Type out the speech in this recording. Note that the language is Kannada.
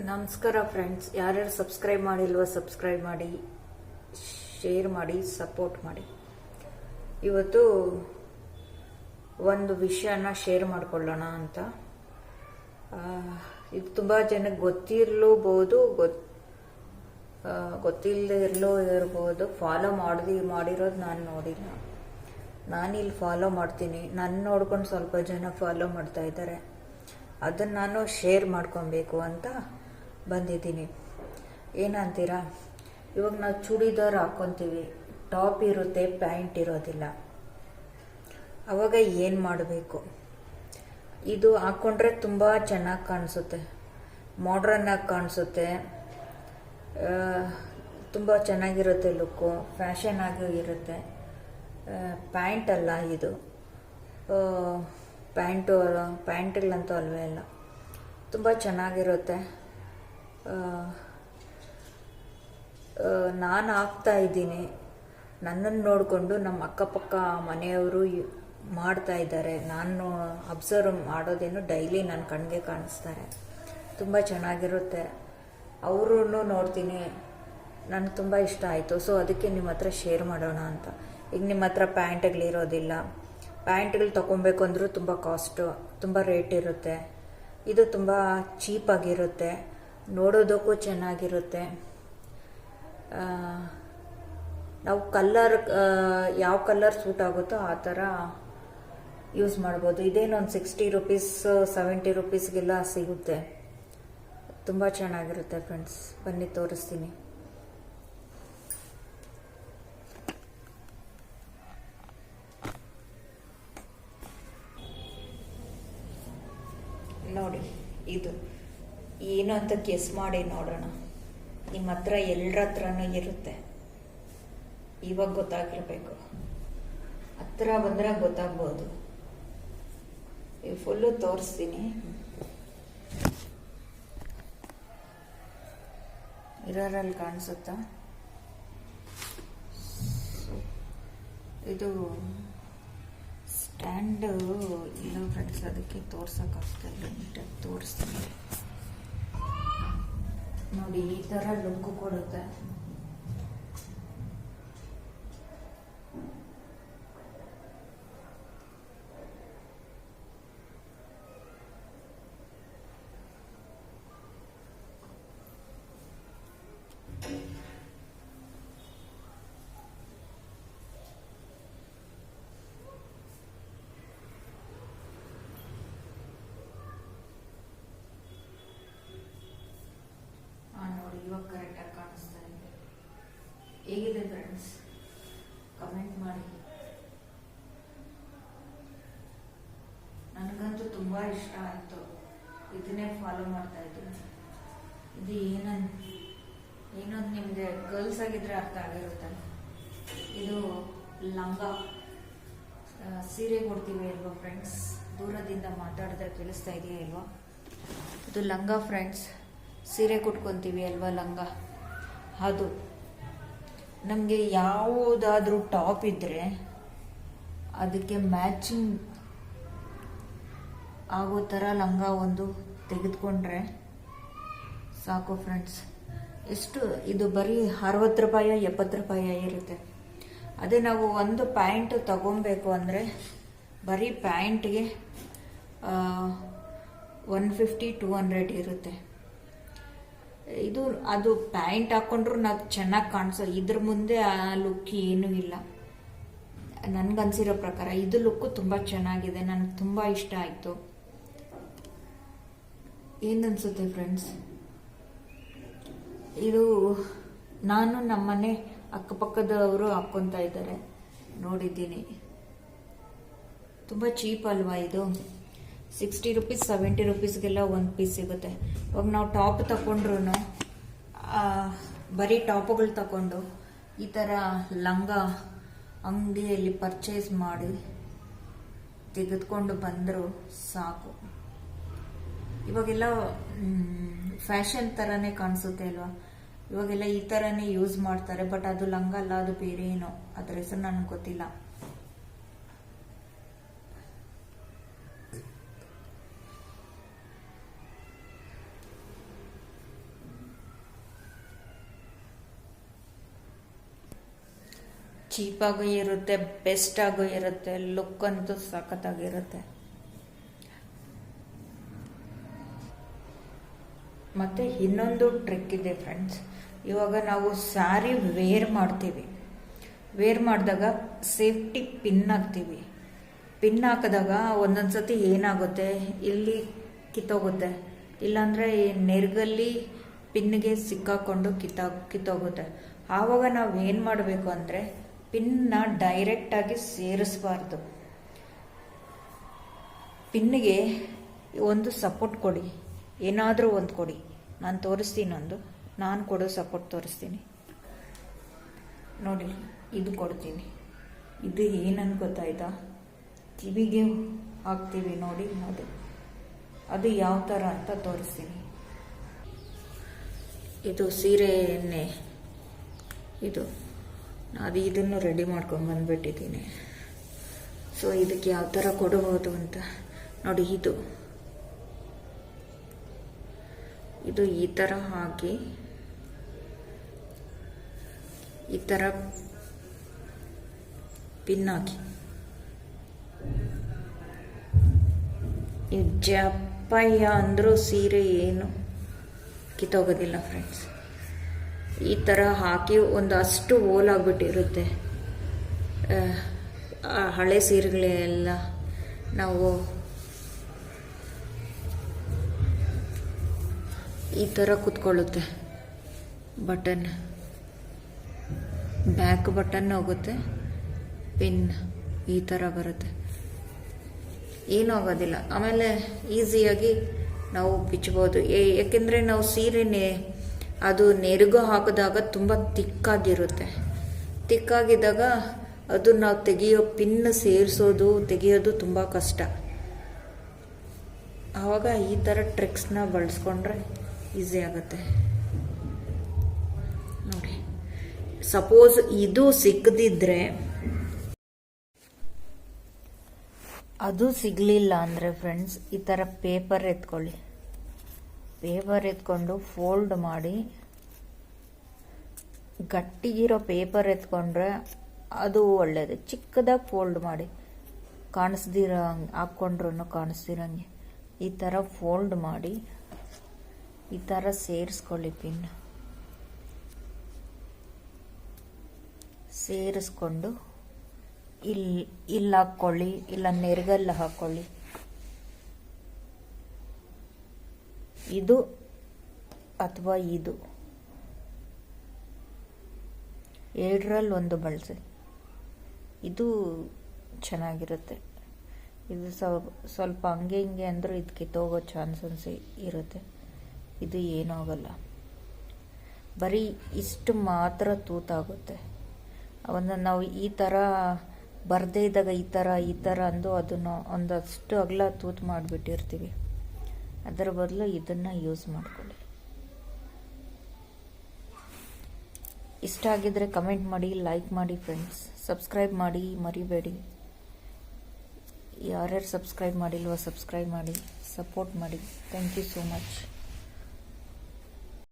ನಮಸ್ಕಾರ ಫ್ರೆಂಡ್ಸ್ ಯಾರ್ಯಾರು ಸಬ್ಸ್ಕ್ರೈಬ್ ಮಾಡಿಲ್ವೋ ಸಬ್ಸ್ಕ್ರೈಬ್ ಮಾಡಿ ಶೇರ್ ಮಾಡಿ ಸಪೋರ್ಟ್ ಮಾಡಿ. ಇವತ್ತು ಒಂದು ವಿಷಯನ ಶೇರ್ ಮಾಡ್ಕೊಳ್ಳೋಣ ಅಂತ. ಇದು ತುಂಬ ಜನಕ್ಕೆ ಗೊತ್ತಿರಲೂಬಹುದು ಗೊತ್ ಗೊತ್ತಿಲ್ಲದೆ ಇರಲೋ ಇರ್ಬೋದು. ಫಾಲೋ ಮಾಡ್ದಿ, ಮಾಡಿರೋದು ನಾನು ನೋಡಿಲ್ಲ. ನಾನು ಇಲ್ಲಿ ಫಾಲೋ ಮಾಡ್ತೀನಿ. ನನ್ನ ನೋಡ್ಕೊಂಡು ಸ್ವಲ್ಪ ಜನ ಫಾಲೋ ಮಾಡ್ತಾ ಇದ್ದಾರೆ ಅದನ್ನು ನಾನು ಶೇರ್ ಮಾಡ್ಕೊಬೇಕು ಅಂತ ಬಂದಿದ್ದೀನಿ. ಏನಂತೀರಾ ಇವಾಗ ನಾವು ಚೂಡಿದಾರ್ ಹಾಕ್ಕೊತೀವಿ ಟಾಪ್ ಇರುತ್ತೆ, ಪ್ಯಾಂಟ್ ಇರೋದಿಲ್ಲ. ಅವಾಗ ಏನು ಮಾಡಬೇಕು? ಇದು ಹಾಕ್ಕೊಂಡ್ರೆ ತುಂಬ ಚೆನ್ನಾಗಿ ಕಾಣಿಸುತ್ತೆ. ಮಾಡ್ರನ್ನಾಗಿ ಕಾಣಿಸುತ್ತೆ. ತುಂಬ ಚೆನ್ನಾಗಿರುತ್ತೆ ಲುಕ್ಕು. ಫ್ಯಾಷನ್ ಆಗಿ ಇರುತ್ತೆ. ಪ್ಯಾಂಟ್ ಅಲ್ಲ ಇದು. ಪ್ಯಾಂಟು ಪ್ಯಾಂಟ್ಗಳಂತೂ ಅಲ್ವೇ ಅಲ್ಲ ತುಂಬ ಚೆನ್ನಾಗಿರುತ್ತೆ. ನಾನು ಆಗ್ತಾ ಇದ್ದೀನಿ. ನನ್ನನ್ನು ನೋಡಿಕೊಂಡು ನಮ್ಮ ಅಕ್ಕಪಕ್ಕ ಮನೆಯವರು ಮಾಡ್ತಾ ಇದ್ದಾರೆ. ನಾನು ಅಬ್ಸರ್ವ್ ಮಾಡೋದೇನು ಡೈಲಿ ನನ್ನ ಕಣ್ಣಿಗೆ ಕಾಣಿಸ್ತಾರೆ. ತುಂಬ ಚೆನ್ನಾಗಿರುತ್ತೆ. ಅವ್ರೂ ನೋಡ್ತೀನಿ. ನನಗೆ ತುಂಬ ಇಷ್ಟ ಆಯಿತು. ಸೊ ಅದಕ್ಕೆ ನಿಮ್ಮ ಹತ್ರ ಶೇರ್ ಮಾಡೋಣ ಅಂತ. ಈಗ ನಿಮ್ಮ ಹತ್ರ ಪ್ಯಾಂಟ್ಗಳಿರೋದಿಲ್ಲ ಪ್ಯಾಂಟ್ಗಳು ತೊಗೊಬೇಕು ಅಂದರೂ ತುಂಬ ಕಾಸ್ಟು ತುಂಬ ರೇಟ್ ಇರುತ್ತೆ. ಇದು ತುಂಬ ಚೀಪಾಗಿರುತ್ತೆ ನೋಡೋದಕ್ಕೂ ಚೆನ್ನಾಗಿರುತ್ತೆ. ನಾವು ಕಲ್ಲರ್ ಯಾವ ಕಲ್ಲರ್ ಸೂಟ್ ಆಗುತ್ತೋ ಆ ಥರ ಯೂಸ್ ಮಾಡ್ಬೋದು. ಇದೇನೊಂದು ಸಿಕ್ಸ್ಟಿ ರುಪೀಸ್, ಸೆವೆಂಟಿ ರುಪೀಸ್ಗೆಲ್ಲ ಸಿಗುತ್ತೆ. ತುಂಬ ಚೆನ್ನಾಗಿರುತ್ತೆ ಫ್ರೆಂಡ್ಸ್. ಬನ್ನಿ, ತೋರಿಸ್ತೀನಿ. ನೋಡಿ, ಇದು. ಏನು ಅಂತ ಗೆಸ್ ಮಾಡಿ ನೋಡೋಣ. ನಿಮ್ಮ ಹತ್ರ ಎಲ್ಲರ ಹತ್ರನೂ ಇರುತ್ತೆ. ಇವಾಗ ಗೊತ್ತಾಗಿರ್ಬೇಕು ಹತ್ರ ಬಂದ್ರೆ ಗೊತ್ತಾಗ್ಬೋದು. ಫುಲ್ಲು ತೋರಿಸ್ತೀನಿ. ಇರೋರಲ್ಲಿ ಕಾಣಿಸುತ್ತಾ? ಇದು ಸ್ಟ್ಯಾಂಡು ಇಲ್ಲ ಫ್ರೆಂಡ್ಸ್ ಅದಕ್ಕೆ ತೋರ್ಸೋಕ್ಕಾಗ್ತಾ ಇಲ್ಲ. ನೀಟಾಗಿ ತೋರಿಸ್ತೀನಿ. ನೋಡಿ ಈ ಥರ ಲುಕ್ ಕೊಡುತ್ತೆ ಹಾಂ ನೋಡಿ ಇವಾಗ ಕರೆಕ್ಟಾಗಿ ಕಾಣಿಸ್ತಾ ಇದೆ ಹೇಗಿದೆ ಫ್ರೆಂಡ್ಸ್ ಕಮೆಂಟ್ ಮಾಡಿ. ನನಗಂತೂ ತುಂಬ ಇಷ್ಟ ಆಯಿತು. ಇದನ್ನೇ ಫಾಲೋ ಮಾಡ್ತಾ ಇದ್ದೀನಿ. ಇದು ಏನನ್ ಏನೊಂದು ನಿಮಗೆ ಗರ್ಲ್ಸ್ ಆಗಿದ್ರೆ ಅರ್ಥ ಆಗಿರುತ್ತೆ. ಇದು ಲಂಗ ಸೀರೆ ಕೊಡ್ತೀವಿ ಅಲ್ವಾ ಫ್ರೆಂಡ್ಸ್ ದೂರದಿಂದ ಮಾತಾಡಿದ್ರೆ ತಿಳಿಸ್ತಾ ಇದೆಯಾ ಅಲ್ವಾ ಇದು ಲಂಗ ಫ್ರೆಂಡ್ಸ್ ಸೀರೆ ಕುಟ್ಕೊತೀವಿ ಅಲ್ವಾ ಲಂಗ? ಅದು. ನಮಗೆ ಯಾವುದಾದ್ರೂ ಟಾಪ್ ಇದ್ದರೆ ಅದಕ್ಕೆ ಮ್ಯಾಚಿಂಗ್ ಆಗೋ ಥರ ಲಂಗ ಒಂದು ತೆಗೆದುಕೊಂಡ್ರೆ ಸಾಕು ಫ್ರೆಂಡ್ಸ್. ಎಷ್ಟು, ಇದು ಬರೀ ಅರವತ್ತು ರೂಪಾಯಿ, ಎಪ್ಪತ್ತು ರೂಪಾಯಿ ಇರುತ್ತೆ. ಅದೇ ನಾವು ಒಂದು ಪ್ಯಾಂಟ್ ತಗೊಬೇಕು ಅಂದರೆ ಬರೀ ಪ್ಯಾಂಟ್ಗೆ ಒನ್ ಫಿಫ್ಟಿ ಟೂ ಹಂಡ್ರೆಡ್ ಇರುತ್ತೆ. ಇದು ಅದು ಪ್ಯಾಂಟ್ ಹಾಕೊಂಡ್ರು ನಾವು ಚೆನ್ನಾಗಿ ಕಾಣಿಸೋ ಇದ್ರ ಮುಂದೆ ಆ ಲುಕ್ ಏನೂ ಇಲ್ಲ. ನನ್ಗನ್ಸಿರೋ ಪ್ರಕಾರ ಇದು ಲುಕ್ಕು ತುಂಬ ಚೆನ್ನಾಗಿದೆ. ನನಗೆ ತುಂಬ ಇಷ್ಟ ಆಯಿತು. ಏನನ್ಸುತ್ತೆ ಫ್ರೆಂಡ್ಸ್ ಇದು ನಾನು ನಮ್ಮನೆ ಅಕ್ಕಪಕ್ಕದವರು ಹಾಕ್ಕೊತಾ ಇದ್ದಾರೆ. ನೋಡಿದ್ದೀನಿ. ತುಂಬ ಚೀಪ್ ಅಲ್ವಾ ಇದು? ಸಿಕ್ಸ್ಟಿ ರುಪೀಸ್ ಸೆವೆಂಟಿ ರುಪೀಸ್ಗೆಲ್ಲ ಒಂದು ಪೀಸ್ ಸಿಗುತ್ತೆ. ಇವಾಗ ನಾವು ಟಾಪ್ ತಗೊಂಡ್ರು ಬರೀ ಟಾಪ್ಗಳು ತಗೊಂಡು ಈ ಥರ ಲಂಗ ಅಂಗಡಿಯಲ್ಲಿ ಪರ್ಚೇಸ್ ಮಾಡಿ ತೆಗೆದುಕೊಂಡು ಬಂದರೂ ಸಾಕು. ಇವಾಗೆಲ್ಲ ಫ್ಯಾಷನ್ ಥರನೇ ಕಾಣಿಸುತ್ತೆ ಅಲ್ವಾ? ಇವಾಗೆಲ್ಲ ಈ ಥರನೇ ಯೂಸ್ ಮಾಡ್ತಾರೆ ಬಟ್ ಅದು ಲಂಗ ಅಲ್ಲ, ಅದು ಬೇರೆ ಏನೋ ಅದರ ಹೆಸರು ನನಗೆ ಗೊತ್ತಿಲ್ಲ. ಚೀಪಾಗೂ ಇರುತ್ತೆ ಬೆಸ್ಟ್ ಆಗು ಇರುತ್ತೆ ಲುಕ್ ಅಂತೂ ಸಖತ್ತಾಗಿರುತ್ತೆ. ಮತ್ತು ಇನ್ನೊಂದು ಟ್ರಿಕ್ ಇದೆ ಫ್ರೆಂಡ್ಸ್ ಇವಾಗ ನಾವು ಸ್ಯಾರಿ ವೇರ್ ಮಾಡ್ತೀವಿ. ವೇರ್ ಮಾಡಿದಾಗ ಸೇಫ್ಟಿ ಪಿನ್ ಹಾಕ್ತೀವಿ. ಪಿನ್ ಹಾಕಿದಾಗ ಒಂದೊಂದು ಸತಿ ಏನಾಗುತ್ತೆ? ಇಲ್ಲಿ ಕಿತ್ತೋಗುತ್ತೆ. ಇಲ್ಲಾಂದರೆ ಈ ನೆರ್ಗಲ್ಲಿ ಪಿನ್ಗೆ ಸಿಕ್ಕಾಕೊಂಡು ಕಿತ್ತ, ಕಿತ್ತೋಗುತ್ತೆ. ಆವಾಗ ನಾವು ಏನು ಮಾಡಬೇಕು ಅಂದರೆ ಪಿನ್ನ ಡೈರೆಕ್ಟಾಗಿ ಸೇರಿಸಬಾರ್ದು. ಪಿನ್ನಿಗೆ ಒಂದು ಸಪೋರ್ಟ್ ಕೊಡಿ. ಏನಾದರೂ ಒಂದು ಕೊಡಿ. ನಾನು ತೋರಿಸ್ತೀನಿ ಒಂದು ನಾನು ಕೊಡೋ ಸಪೋರ್ಟ್ ತೋರಿಸ್ತೀನಿ. ನೋಡಿ, ಇದು ಕೊಡ್ತೀನಿ. ಇದು ಏನಂತ ಗೊತ್ತಾಯ್ತಾ? ಕಿವಿಗೆ ಹಾಕ್ತೀವಿ ನೋಡಿ ಅದು. ಅದು ಯಾವ ಥರ ಅಂತ ತೋರಿಸ್ತೀನಿ. ಇದು ಸೀರೆಯನ್ನೇ. ಇದು. ಅದು ಇದನ್ನು ರೆಡಿ ಮಾಡ್ಕೊಂಡು ಬಂದ್ಬಿಟ್ಟಿದ್ದೀನಿ. ಸೊ ಇದಕ್ಕೆ ಯಾವ ಥರ ಕೊಡಬಹುದು ಅಂತ ನೋಡಿ ಇದು. ಇದು ಈ ಥರ ಹಾಕಿ, ಈ ಥರ ಪಿನ್ ಹಾಕಿ. ಈ ಜಪ್ಪಯ್ಯ ಅಂದರೂ ಸೀರೆ ಏನು ಕಿತ್ತೋಗೋದಿಲ್ಲ ಫ್ರೆಂಡ್ಸ್ ಈ ಥರ ಹಾಕಿ ಒಂದು ಅಷ್ಟು ಓಲಾಗ್ಬಿಟ್ಟಿರುತ್ತೆ ಹಳೆ ಸೀರೆಗಳೆಲ್ಲ ನಾವು ಈ ಥರ ಕುತ್ಕೊಳ್ಳುತ್ತೆ. ಬಟನ್. ಬ್ಯಾಕ್ ಬಟನ್ ಹೋಗುತ್ತೆ, ಪಿನ್ ಈ ಥರ ಬರುತ್ತೆ. ಏನೂ ಆಗೋದಿಲ್ಲ. ಆಮೇಲೆ ಈಸಿಯಾಗಿ ನಾವು ಬಿಚ್ಚಬೋದು ಏಕೆಂದರೆ ನಾವು ಸೀರೆನೆ ಅದು ನೆರಿಗೂ ಹಾಕಿದಾಗ ತುಂಬ ತಿಕ್ಕಾಗಿರುತ್ತೆ. ತಿಕ್ಕಾಗಿದ್ದಾಗ ಅದು ನಾವು ತೆಗೆಯೋ ಪಿನ್ ಸೇರಿಸೋದು, ತೆಗೆಯೋದು ತುಂಬ ಕಷ್ಟ. ಆವಾಗ ಈ ಥರ ಟ್ರಿಕ್ಸ್ನ ಬಳಸ್ಕೊಂಡ್ರೆ ಈಸಿ ಆಗುತ್ತೆ. ನೋಡಿ. ಸಪೋಸ್ ಇದು ಸಿಕ್ಕದಿದ್ರೆ ಅದು ಸಿಗಲಿಲ್ಲ ಅಂದರೆ ಫ್ರೆಂಡ್ಸ್ ಈ ಥರ ಪೇಪರ್ ಎತ್ಕೊಳ್ಳಿ. ಪೇಪರ್ ಎತ್ಕೊಂಡು ಫೋಲ್ಡ್ ಮಾಡಿ ಗಟ್ಟಿಗಿರೋ ಪೇಪರ್ ಎತ್ಕೊಂಡ್ರೆ ಅದು ಒಳ್ಳೆಯದು ಚಿಕ್ಕದಾಗಿ ಫೋಲ್ಡ್ ಮಾಡಿ. ಕಾಣಿಸ್ದಿರೋ ಹಂಗೆ ಹಾಕ್ಕೊಂಡ್ರೂ ಕಾಣಿಸ್ದಿರಂಗೆ. ಈ ಥರ ಫೋಲ್ಡ್ ಮಾಡಿ, ಈ ಥರ ಸೇರಿಸ್ಕೊಳ್ಳಿ ಪಿನ್ ಸೇರಿಸ್ಕೊಂಡು ಇಲ್ಲಿ ಇಲ್ಲಿ ಹಾಕ್ಕೊಳ್ಳಿ ಇಲ್ಲ ನೆರಗಲ್ಲಿ ಹಾಕ್ಕೊಳ್ಳಿ. ಇದು ಅಥವಾ ಇದು. ಎರಡರಲ್ಲಿ ಒಂದು ಬಳಸಿ. ಇದು ಚೆನ್ನಾಗಿರುತ್ತೆ. ಇದು ಸ್ವಲ್ಪ ಹಂಗೆ ಹಿಂಗೆ ಅಂದರೂ ಇದು ಕಿತ್ತೋಗೋ ಚಾನ್ಸಸ್ ಇರುತ್ತೆ. ಇದು ಏನೂ ಆಗಲ್ಲ ಬರೀ ಇಷ್ಟು ಮಾತ್ರ ತೂತಾಗುತ್ತೆ. ಅವನ್ನ ನಾವು ಈ ಥರ ಬರದೇ ಇದ್ದಾಗ ಈ ಥರ ಈ ಥರ ಅಂದು ಅದನ್ನು ಒಂದಷ್ಟು ಅಗಲ ತೂತು ಮಾಡಿಬಿಟ್ಟಿರ್ತೀವಿ. ಅದರ ಬದಲು ಇದನ್ನು ಯೂಸ್ ಮಾಡ್ಕೊಳ್ಳಿ. ಇಷ್ಟ ಆಗಿದ್ರೆ ಕಮೆಂಟ್ ಮಾಡಿ ಲೈಕ್ ಮಾಡಿ ಫ್ರೆಂಡ್ಸ್ ಸಬ್ಸ್ಕ್ರೈಬ್ ಮಾಡಿ, ಮರಿಬೇಡಿ. ಯಾರ್ಯಾರು ಸಬ್ಸ್ಕ್ರೈಬ್ ಮಾಡಿಲ್ವೋ ಸಬ್ಸ್ಕ್ರೈಬ್ ಮಾಡಿ ಸಪೋರ್ಟ್ ಮಾಡಿ. Thank you so much